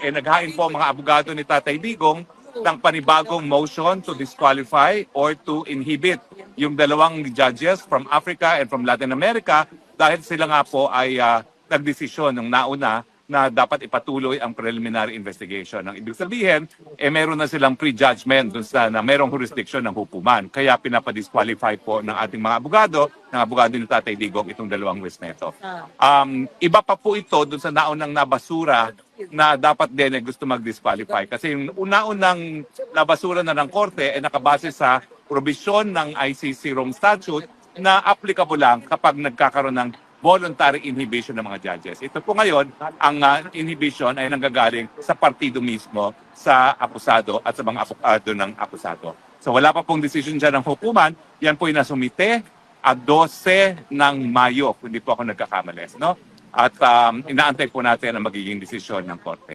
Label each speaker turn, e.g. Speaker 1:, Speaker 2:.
Speaker 1: eh, naghain po ang mga abogado ni Tatay Digong ng panibagong motion to disqualify or to inhibit yung dalawang judges from Africa and from Latin America dahil sila nga po ay ah, nagdesisyon ng nauna na dapat ipatuloy ang preliminary investigation. Ang ibig sabihin, eh meron na silang prejudgment dun sa na merong jurisdiction ng hukuman. Kaya pinapadisqualify po ng ating mga abogado, ng abogado ni Tatay Digong itong dalawang witness na ito. Um, iba pa po ito dun sa naunang nabasura na dapat din eh gusto mag-disqualify. Kasi yung una-unang nabasura na ng korte ay nakabase sa probisyon ng ICC Rome Statute na applicable lang kapag nagkakaroon ng voluntary inhibition ng mga judges. Ito po ngayon, ang ah, inhibition ay nanggagaling sa partido mismo, sa akusado at sa mga abogado ng akusado. So wala pa pong decision dyan ng hukuman. Yan po yung nasumite at 12 ng Mayo, kung hindi po ako nagkakamali. No? At um, inaantay po natin ang magiging desisyon ng korte.